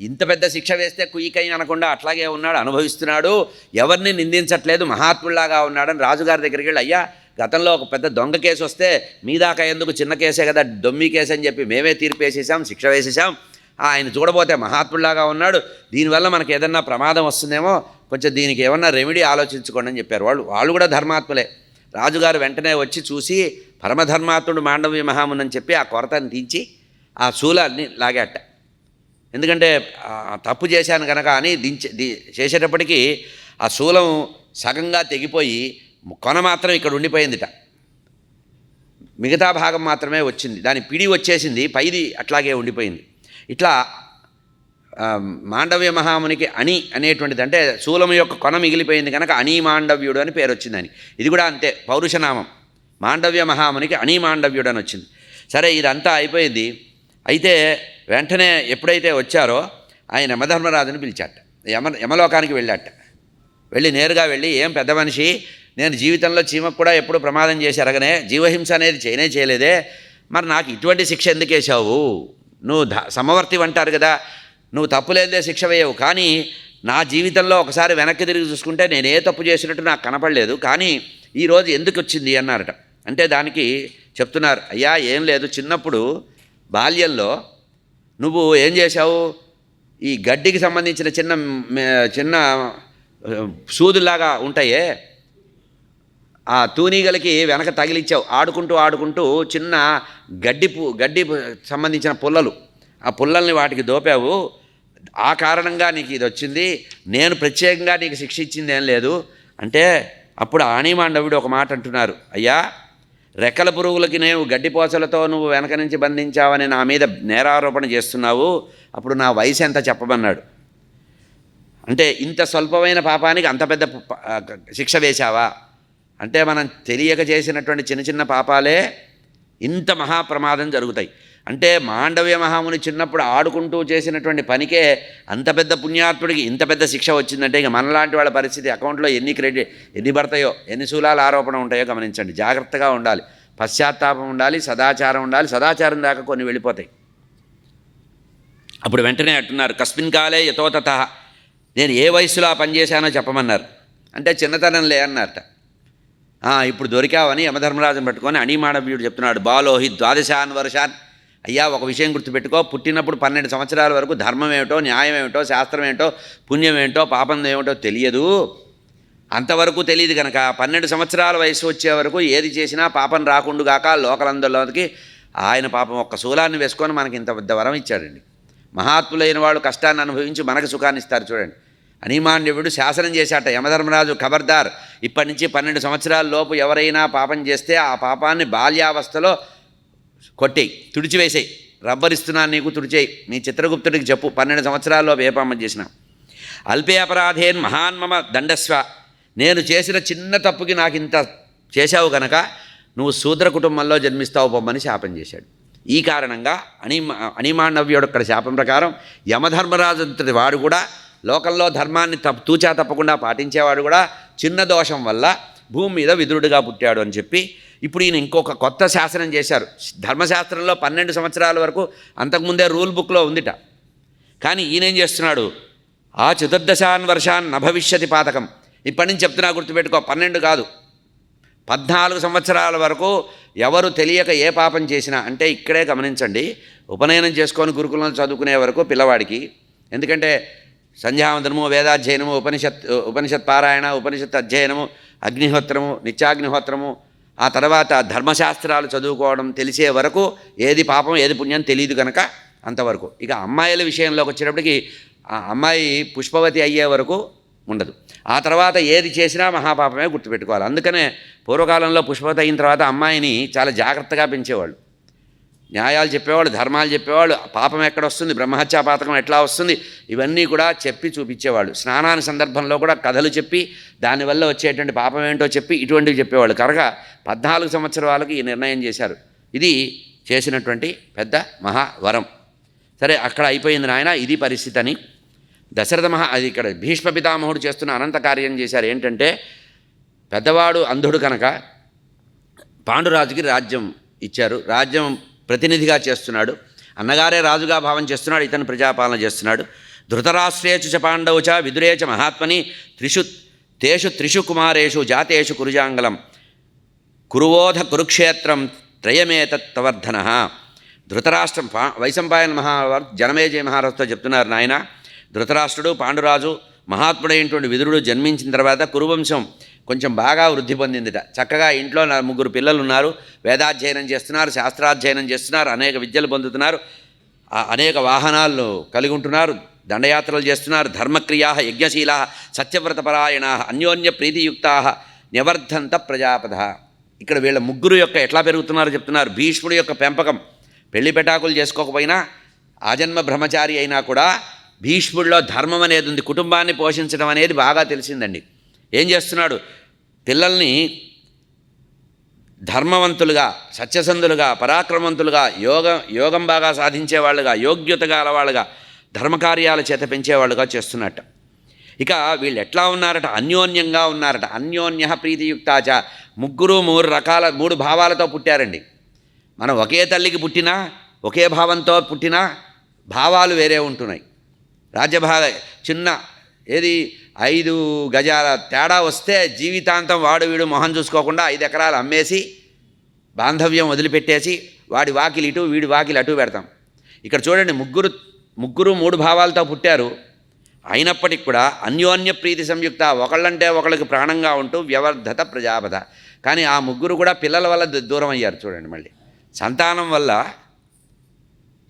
ఇంత పెద్ద శిక్ష వేస్తే కుయ్యికై అనకుండా అట్లాగే ఉన్నాడు అనుభవిస్తున్నాడు. ఎవరిని నిందించట్లేదు మహాత్ముల్లాగా ఉన్నాడని రాజుగారి దగ్గరికి వెళ్ళి అయ్యా గతంలో ఒక పెద్ద దొంగ కేసు వస్తే మీ దాకా ఎందుకు చిన్న కేసే కదా దొమ్మి కేసు అని చెప్పి మేమే తీర్పు వేసేసాం శిక్ష వేసేసాం ఆయన చూడబోతే మహాత్ముల్లాగా ఉన్నాడు. దీనివల్ల మనకి ఏదన్నా ప్రమాదం వస్తుందేమో కొంచెం దీనికి ఏమన్నా రెమెడీ ఆలోచించుకోండి అని చెప్పారు. వాళ్ళు వాళ్ళు కూడా ధర్మాత్ములే. రాజుగారు వెంటనే వచ్చి చూసి పరమధర్మాత్ముడు మాండవ్య మహామునని చెప్పి ఆ కొరతను తీంచి ఆ శూలాన్ని లాగాట. ఎందుకంటే తప్పు చేశాను కనుక అని దించే ది చేసేటప్పటికీ ఆ శూలం సగంగా తెగిపోయి కొన మాత్రం ఇక్కడ ఉండిపోయిందిట. మిగతా భాగం మాత్రమే వచ్చింది. దాని పిడి వచ్చేసింది పైది అట్లాగే ఉండిపోయింది. ఇట్లా మాండవ్య మహామునికి అణి అనేటువంటిది అంటే శూలం యొక్క కొన మిగిలిపోయింది కనుక అణి మాండవ్యుడు అని పేరు వచ్చిందని ఇది కూడా అంతే పౌరుషనామం. మాండవ్య మహామునికి అణి మాండవ్యుడు అని వచ్చింది. సరే ఇదంతా అయిపోయింది. అయితే వెంటనే ఎప్పుడైతే వచ్చారో ఆయన యమధర్మరాజుని పిలిచాట. యమ యమలోకానికి వెళ్ళాట. వెళ్ళి నేరుగా వెళ్ళి ఏం పెద్ద మనిషి నేను జీవితంలో చీమకు కూడా ఎప్పుడు ప్రమాదం చేసి ఎరగనే జీవహింస అనేది చేయనే చేయలేదే. మరి నాకు ఇటువంటి శిక్ష ఎందుకు వేసావు నువ్వు సమవర్తి అంటారు కదా నువ్వు తప్పు లేదే శిక్ష వేయవు. కానీ నా జీవితంలో ఒకసారి వెనక్కి తిరిగి చూసుకుంటే నేను ఏ తప్పు చేసినట్టు నాకు కనపడలేదు. కానీ ఈరోజు ఎందుకు వచ్చింది? అన్నారట. అంటే దానికి చెప్తున్నారు అయ్యా ఏం లేదు. చిన్నప్పుడు బాల్యంలో నువ్వు ఏం చేశావు? ఈ గడ్డికి సంబంధించిన చిన్న చిన్న సూదులాగా ఉంటాయే? ఆ తూనీగలకి వెనక తగిలిచ్చావు. ఆడుకుంటూ ఆడుకుంటూ చిన్న గడ్డి పు గడ్డి సంబంధించిన పుల్లలు. ఆ పుల్లల్ని వాటికి దోపావు. ఆ కారణంగా నీకు ఇది వచ్చింది. నేను ప్రత్యేకంగా నీకు శిక్ష ఇచ్చింది ఏం లేదు. అంటే అప్పుడు ఆణిమాండవుడు ఒక మాట అంటున్నారు. అయ్యా రెక్కల పురుగులకి నేను గడ్డిపోసలతో నువ్వు వెనక నుంచి బంధించావని నా మీద నేరారోపణ చేస్తున్నావు. అప్పుడు నా వయసు ఎంత చెప్పమన్నాడు? అంటే ఇంత స్వల్పమైన పాపానికి అంత పెద్ద శిక్ష వేశావా? అంటే మనం తెలియక చేసినటువంటి చిన్న చిన్న పాపాలే ఇంత మహాప్రమాదం జరుగుతాయి. అంటే మాండవ్య మహాముని చిన్నప్పుడు ఆడుకుంటూ చేసినటువంటి పనికే అంత పెద్ద పుణ్యాత్ముడికి ఇంత పెద్ద శిక్ష వచ్చిందంటే ఇక మనలాంటి వాళ్ళ పరిస్థితి అకౌంట్లో ఎన్ని క్రెడిట్ ఎన్ని పడతాయో ఎన్ని శూలాల ఆరోపణ ఉంటాయో గమనించండి. జాగ్రత్తగా ఉండాలి. పశ్చాత్తాపం ఉండాలి సదాచారం ఉండాలి. సదాచారం దాకా కొన్ని వెళ్ళిపోతాయి. అప్పుడు వెంటనే అంటున్నారు కస్మిన్ కాలే యథోతత నేను ఏ వయసులో ఆ పనిచేశానో చెప్పమన్నారు. అంటే చిన్నతనంలే అన్నారట. ఇప్పుడు దొరికావని యమధర్మరాజును పట్టుకొని అణిమాడవ్యుడు చెప్తున్నాడు బాలోహి ద్వాదశాన్ వర్షాన్ అయ్యా ఒక విషయం గుర్తుపెట్టుకో. పుట్టినప్పుడు పన్నెండు సంవత్సరాల వరకు ధర్మం ఏమిటో న్యాయం ఏమిటో శాస్త్రం ఏమిటో పుణ్యం ఏమిటో పాపం ఏమిటో తెలియదు. అంతవరకు తెలియదు కనుక పన్నెండు సంవత్సరాల వయసు వచ్చే వరకు ఏది చేసినా పాపం రాకుండుగాక లోకలందరిలోకి ఆయన పాపం ఒక్క శూలాన్ని వేసుకొని మనకి ఇంత పెద్ద వరం ఇచ్చాడండి. మహాత్ములైన వాళ్ళు కష్టాన్ని అనుభవించి మనకు సుఖాన్ని ఇస్తారు చూడండి. అనిమాన్యుడు శాసనం చేశాట యమధర్మరాజు ఖబర్దార్. ఇప్పటి నుంచి పన్నెండు సంవత్సరాల లోపు ఎవరైనా పాపం చేస్తే ఆ పాపాన్ని బాల్యావస్థలో కొట్టేయి తుడిచివేసేయి. రబ్బరిస్తున్నాను నీకు తుడిచేయి. నీ చిత్రగుప్తుడికి చెప్పు. పన్నెండు సంవత్సరాల్లో ఏ చేసిన. అల్పే అపరాధేన్ మహాన్ మమ దండస్వ. నేను చేసిన చిన్న తప్పుకి నాకు ఇంత చేశావు కనుక నువ్వు శూద్ర కుటుంబంలో జన్మిస్తావు బొమ్మని శాపం చేశాడు. ఈ కారణంగా అణిమా అణిమాండవ్యుడు అక్కడ శాపం ప్రకారం యమధర్మరాజు వాడు కూడా లోకంలో ధర్మాన్ని తప్పు తూచా తప్పకుండా పాటించేవాడు కూడా చిన్న దోషం వల్ల భూమి మీద విదురుడుగా పుట్టాడు అని చెప్పి ఇప్పుడు ఈయన ఇంకొక కొత్త శాసనం చేశారు. ధర్మశాస్త్రంలో పన్నెండు సంవత్సరాల వరకు అంతకుముందే రూల్ బుక్లో ఉందిట. కానీ ఈయనేం చేస్తున్నాడు? ఆ చతుర్దశాన్ వర్షాన్ నభవిష్యతి పాతకం. ఇప్పటి నుంచి చెప్తున్నా గుర్తుపెట్టుకో పన్నెండు కాదు. పద్నాలుగు సంవత్సరాల వరకు ఎవరు తెలియక ఏ పాపం చేసినా అంటే ఇక్కడే గమనించండి ఉపనయనం చేసుకొని గురుకులంలో చదువుకునే వరకు పిల్లవాడికి. ఎందుకంటే సంధ్యావందనము వేదాధ్యయనము ఉపనిషత్ ఉపనిషత్ పారాయణ ఉపనిషత్ అధ్యయనము అగ్నిహోత్రము నిత్యాగ్నిహోత్రము ఆ తర్వాత ధర్మశాస్త్రాలు చదువుకోవడం తెలిసే వరకు ఏది పాపం ఏది పుణ్యం తెలియదు కనుక అంతవరకు. ఇక అమ్మాయిల విషయంలోకి వచ్చేటప్పటికి ఆ అమ్మాయి పుష్పవతి అయ్యే వరకు ఉండదు. ఆ తర్వాత ఏది చేసినా మహాపాపమే గుర్తుపెట్టుకోవాలి. అందుకనే పూర్వకాలంలో పుష్పవతి అయిన తర్వాత అమ్మాయిని చాలా జాగ్రత్తగా పెంచేవాళ్ళు. న్యాయాలు చెప్పేవాళ్ళు ధర్మాలు చెప్పేవాళ్ళు పాపం ఎక్కడ వస్తుంది బ్రహ్మహత్యా పాతకం ఎట్లా వస్తుంది ఇవన్నీ కూడా చెప్పి చూపించేవాళ్ళు. స్నానాన్ని సందర్భంలో కూడా కథలు చెప్పి దానివల్ల వచ్చేటువంటి పాపం ఏంటో చెప్పి ఇటువంటివి చెప్పేవాళ్ళు. కనుక పద్నాలుగు సంవత్సరాలకు ఈ నిర్ణయం చేశారు. ఇది చేసినటువంటి పెద్ద మహావరం. సరే అక్కడ అయిపోయింది నాయన ఇది పరిస్థితి అని దశరథ మహా అది ఇక్కడ భీష్మ పితామహుడు చేస్తున్న అనంత కార్యం చేశారు. ఏంటంటే పెద్దవాడు అంధుడు కనుక పాండురాజుకి రాజ్యం ఇచ్చారు. రాజ్యం ప్రతినిధిగా చేస్తున్నాడు. అన్నగారే రాజుగా భావం చేస్తున్నాడు ఇతను ప్రజాపాలన చేస్తున్నాడు. ధృతరాష్ట్రేచు చ పాండవు చ విదురే చ మహాత్మని త్రిషు తేషు త్రిషు కుమారేషు జాతేషు కురుజాంగలం కురువోధ కురుక్షేత్రం త్రయమేతత్వర్ధన ధృతరాష్ట్రం పా వైశంపాయన మహావారు జనమేజయ మహారాజుతో చెప్తున్నారు నాయన. ధృతరాష్ట్రుడు పాండురాజు మహాత్ముడైనటువంటి విదురుడు జన్మించిన తర్వాత కురువంశం కొంచెం బాగా వృద్ధి పొందిందిట. చక్కగా ఇంట్లో నా ముగ్గురు పిల్లలు ఉన్నారు వేదాధ్యయనం చేస్తున్నారు శాస్త్రాధ్యయనం చేస్తున్నారు అనేక విద్యలు పొందుతున్నారు. అనేక వాహనాలను కలిగి ఉంటున్నారు దండయాత్రలు చేస్తున్నారు ధర్మక్రియా యజ్ఞశీలా సత్యవ్రతపరాయణ అన్యోన్య ప్రీతియుక్తా నివర్ధంత ప్రజాపద. ఇక్కడ వీళ్ళ ముగ్గురు యొక్క ఎట్లా పెరుగుతున్నారో చెప్తున్నారు. భీష్ముడి యొక్క పెంపకం పెళ్ళి పెటాకులు చేసుకోకపోయినా ఆజన్మ బ్రహ్మచారి అయినా కూడా భీష్ముడిలో ధర్మం అనేది ఉంది. కుటుంబాన్ని పోషించడం అనేది బాగా తెలిసిందండి. ఏం చేస్తున్నాడు? పిల్లల్ని ధర్మవంతులుగా సత్యసంధులుగా పరాక్రమవంతులుగా యోగ యోగం బాగా సాధించేవాళ్ళుగా యోగ్యత గలవాళ్ళుగా ధర్మకార్యాల చేత పెంచేవాళ్ళుగా చేస్తున్నట్ట. ఇక వీళ్ళు ఎట్లా ఉన్నారట? అన్యోన్యంగా ఉన్నారట. అన్యోన్య ప్రీతియుక్తాచ ముగ్గురు మూడు రకాల మూడు భావాలతో పుట్టారండి. మనం ఒకే తల్లికి పుట్టినా ఒకే భావంతో పుట్టినా భావాలు వేరే ఉంటున్నాయి. రాజ్యభాగ చిన్న ఏది? ఐదు గజాల తేడా వస్తే జీవితాంతం వాడు వీడు మొహం చూసుకోకుండా ఐదు ఎకరాలు అమ్మేసి బాంధవ్యం వదిలిపెట్టేసి వాడి వాకిలి ఇటు వీడి వాకిలి అటు పెడతాం. ఇక్కడ చూడండి ముగ్గురు ముగ్గురు మూడు భావాలతో పుట్టారు. అయినప్పటికి కూడా అన్యోన్య ప్రీతి సంయుక్త ఒకళ్ళంటే ఒకళ్ళకి ప్రాణంగా ఉంటూ వ్యవర్ధత ప్రజాపద. కానీ ఆ ముగ్గురు కూడా పిల్లల వల్ల దూరం అయ్యారు చూడండి మళ్ళీ. సంతానం వల్ల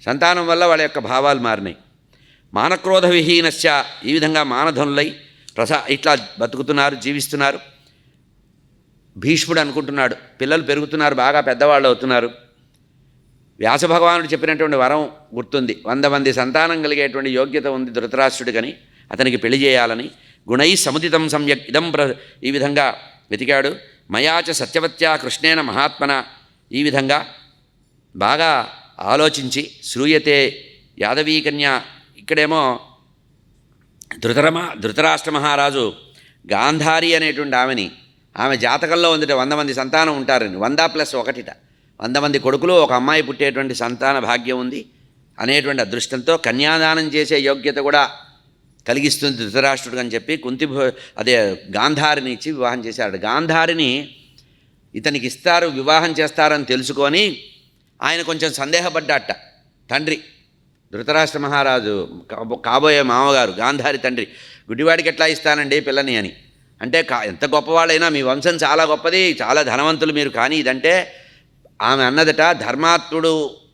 సంతానం వల్ల వాళ్ళ యొక్క భావాలు మారినాయి. మానక్రోధ విహీనశ్చ ఈ విధంగా మానధనులై ప్రసా ఇట్లా బతుకుతున్నారు జీవిస్తున్నారు. భీష్ముడు అనుకుంటున్నాడు పిల్లలు పెరుగుతున్నారు బాగా పెద్దవాళ్ళు అవుతున్నారు. వ్యాస భగవానుడు చెప్పినటువంటి వరం గుర్తుంది. వంద మంది సంతానం కలిగేటువంటి యోగ్యత ఉంది ధృతరాష్ట్రుడికని అతనికి పెళ్ళి చేయాలని. గుణై సముదితం సమ్యక్ ఇదం ప్ర ఈ విధంగా వెతికాడు. మయాచ సత్యవత్యా కృష్ణేన మహాత్మన ఈ విధంగా బాగా ఆలోచించి శ్రూయతే యాదవీకన్య ఇక్కడేమో ధృతరమ ధృతరాష్ట్ర మహారాజు గాంధారి అనేటువంటి ఆమెని ఆమె జాతకంలో ఉందిట వంద మంది సంతానం ఉంటారని వంద ప్లస్ ఒకటిట. వంద మంది కొడుకులు ఒక అమ్మాయి పుట్టేటువంటి సంతాన భాగ్యం ఉంది అనేటువంటి అదృష్టంతో కన్యాదానం చేసే యోగ్యత కూడా కలిగిస్తుంది ధృతరాష్ట్రుడు అని చెప్పి కుంతి అదే గాంధారిని ఇచ్చి వివాహం చేశాడు గాంధారిని ఇతనికి ఇస్తారు వివాహం చేస్తారని తెలుసుకొని ఆయన కొంచెం సందేహపడ్డాట తండ్రి. ధృతరాష్ట్ర మహారాజు కాబో- కాబోయే మామగారు గాంధారి తండ్రి గుడ్డివాడికి ఎట్లా ఇస్తానండి పిల్లని అని. అంటే కా ఎంత గొప్పవాళ్ళైనా మీ వంశం చాలా గొప్పది చాలా ధనవంతులు మీరు కానీ ఇదంటే ఆమె అన్నదట ధర్మాత్ముడు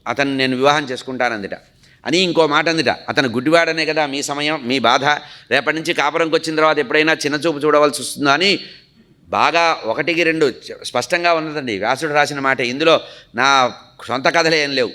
అతను నేను వివాహం చేసుకుంటానందిట. అని ఇంకో మాట అందిట అతను గుడ్డివాడనే కదా మీ సమయం మీ బాధ రేపటి నుంచి కాపురంకి వచ్చిన తర్వాత ఎప్పుడైనా చిన్నచూపు చూడవలసి వస్తుందా అని బాగా ఒకటికి రెండు స్పష్టంగా ఉన్నదండి వ్యాసుడు రాసిన మాట ఇందులో నా సొంత కథలే ఏం లేవు.